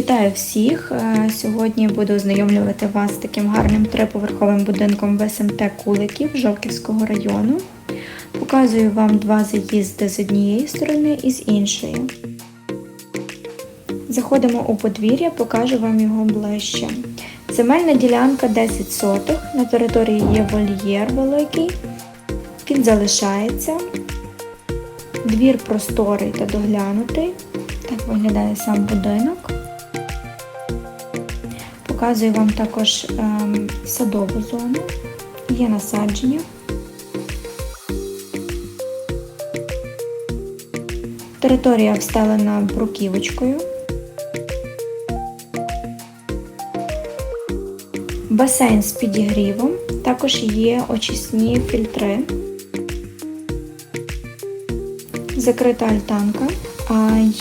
Вітаю всіх! Е, Сьогодні буду ознайомлювати вас з таким гарним триповерховим будинком в СМТ Куликів Жовківського району. Показую вам два заїзди з однієї сторони і з іншої. Заходимо у подвір'я, покажу вам його ближче. Земельна ділянка 10 соток, на території є вольєр великий, він залишається. Двір просторий та доглянутий. Так виглядає сам будинок. Показую вам також ем, садову зону. Є насадження. Територія встелена бруківочкою. Басейн з підігрівом. Також є очисні фільтри. Закрита альтанка.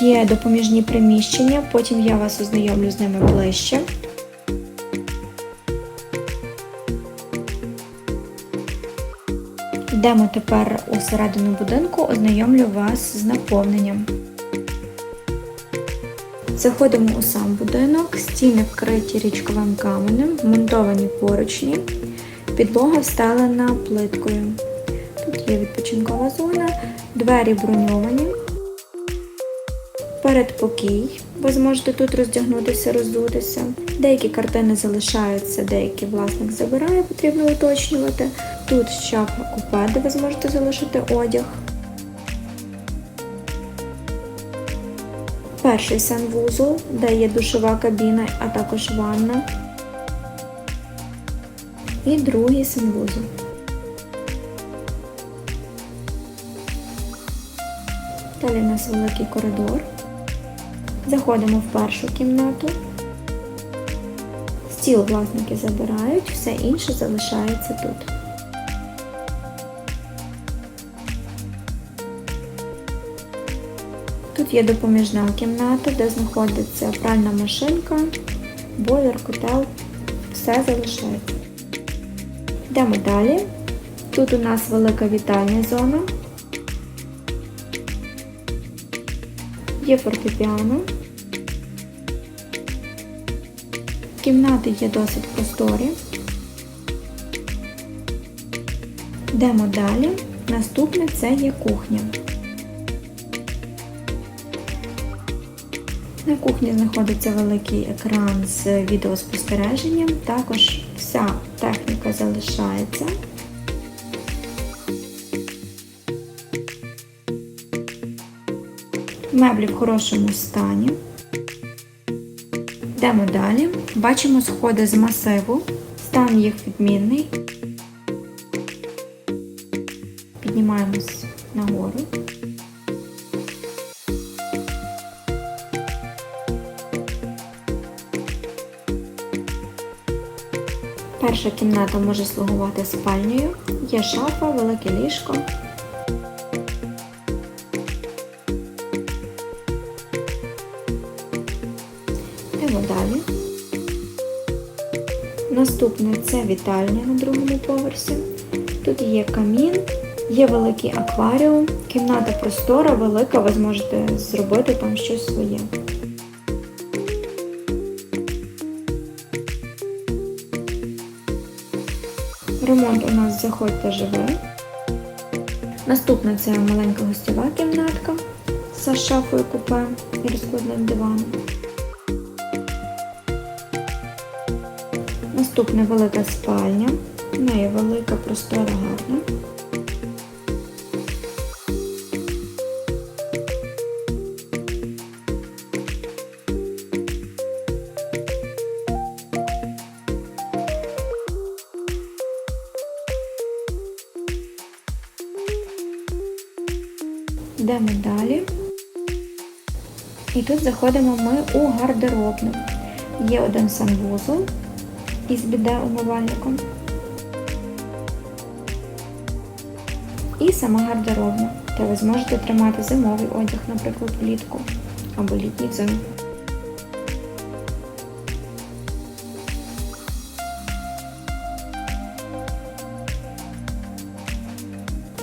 Є допоміжні приміщення, потім я вас ознайомлю з ними ближче. Йдемо тепер у середину будинку, ознайомлю вас з наповненням. Заходимо у сам будинок, стіни вкриті річковим каменем, вмонтовані поручні, підлога встелена плиткою. Тут є відпочинкова зона, двері броньовані. Передпокій, ви зможете тут роздягнутися, роздутися. Деякі картини залишаються, деякі власник забирає, потрібно уточнювати. Тут шафа купе, де ви зможете залишити одяг. Перший санвузол, де є душова кабіна, а також ванна. І другий санвузол. Далі у нас великий коридор. Заходимо в першу кімнату. Стіл власники забирають, все інше залишається тут. Тут є допоміжна кімната, де знаходиться пральна машинка, бойлер, котел, все залишається. Йдемо далі. Тут у нас велика вітальня зона. Є фортепіано. Кімнати є досить просторі. Йдемо далі. Наступне це є кухня. На кухні знаходиться великий екран з відеоспостереженням. Також вся техніка залишається. Меблі в хорошому стані. Йдемо далі. Бачимо сходи з масиву. Стан їх відмінний. Піднімаємось нагору. Перша кімната може слугувати спальнею. Є шафа, велике ліжко. Наступне це вітальня на другому поверсі. Тут є камін, є великий акваріум, кімната простора, велика, ви зможете зробити там щось своє. Ремонт у нас заходьте живе. Наступна це маленька гостьова кімнатка з шафою купе і розкладним диваном. Наступна велика спальня. В неї велика, простора, гарна. Йдемо далі. І тут заходимо ми у гардеробну. Є один санвузол із біде-умивальником. І сама гардеробна, де ви зможете тримати зимовий одяг, наприклад, влітку або літній взимку.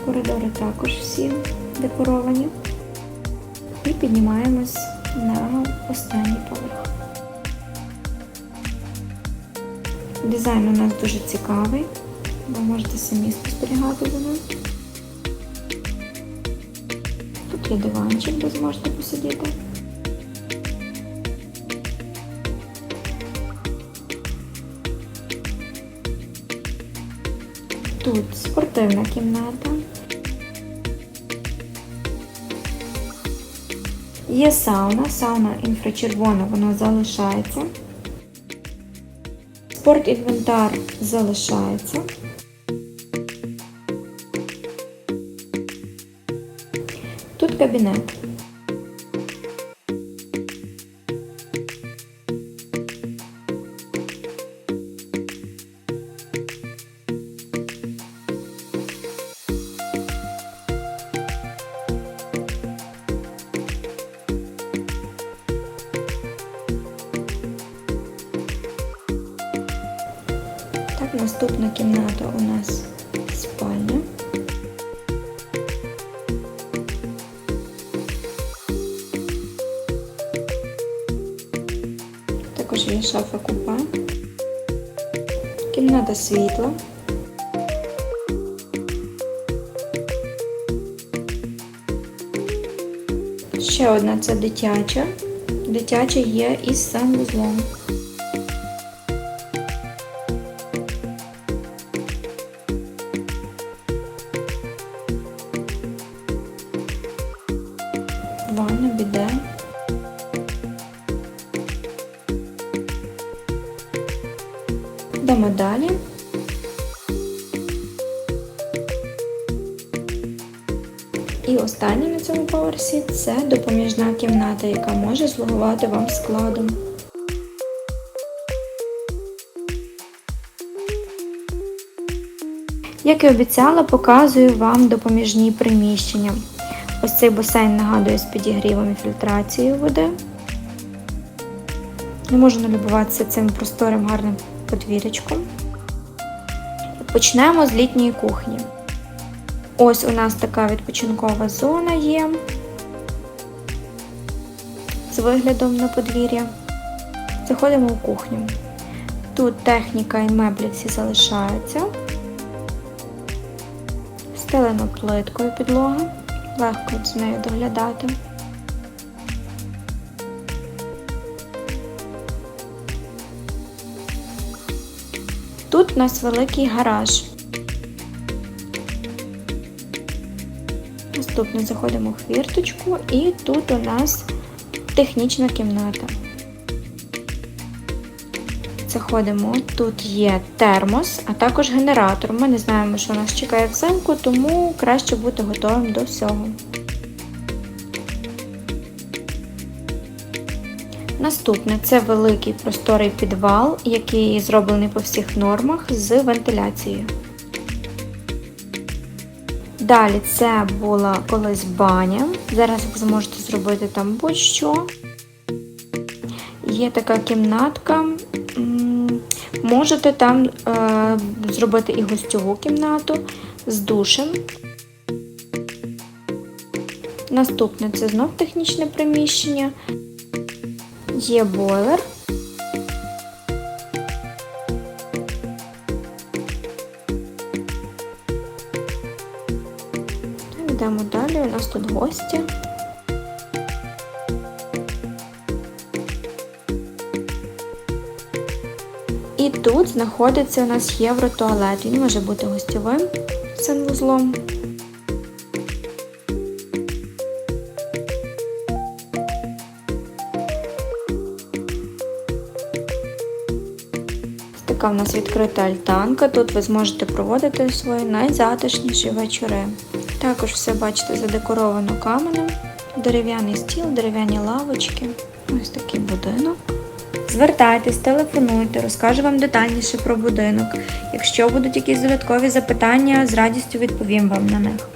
Коридори також всі декоровані. І піднімаємось на останній поверх. Дизайн у нас дуже цікавий. Ви можете самі спостерігати за ним. Тут є диванчик, де зможете посидіти. Тут спортивна кімната. Є сауна, сауна інфрачервона, вона залишається. Спортінвентар залишається. Тут кабінет. Наступна кімната у нас спальня. Також є шафа купе. Кімната світла. Ще одна це дитяча. Дитяча є із санвузлом. Ванна, біде. Йдемо далі. І останнє на цьому поверсі це допоміжна кімната, яка може слугувати вам складом. Як і обіцяла, показую вам допоміжні приміщення. Ось цей басейн нагадує з підігрівом і фільтрацією води. Не можу налюбуватися цим просторим гарним подвір'ячком. Почнемо з літньої кухні. Ось у нас така відпочинкова зона є з виглядом на подвір'я. Заходимо в кухню. Тут техніка і меблі всі залишаються. Стелено плиткою підлога, легко з нею доглядати. Тут у нас великий гараж. Наступно заходимо в хвірточку і тут у нас технічна кімната. Заходимо, тут є термос, а також генератор. Ми не знаємо, що нас чекає взимку, тому краще бути готовим до всього. Наступне це великий просторий підвал, який зроблений по всіх нормах з вентиляцією. Далі це була колись баня. Зараз ви зможете зробити там будь-що. Є така кімнатка. Можете там е, зробити і гостьову кімнату з душем. Наступне це знов технічне приміщення. Є бойлер. Йдемо далі, у нас тут гості. Тут знаходиться у нас євротуалет. Він може бути гостьовим санвузлом. Така в нас відкрита альтанка. Тут ви зможете проводити свої найзатишніші вечори. Також все бачите задекоровано каменем, дерев'яний стіл, дерев'яні лавочки. Ось такий будинок. Звертайтесь, телефонуйте, розкажу вам детальніше про будинок. Якщо будуть якісь додаткові запитання, з радістю відповім вам на них.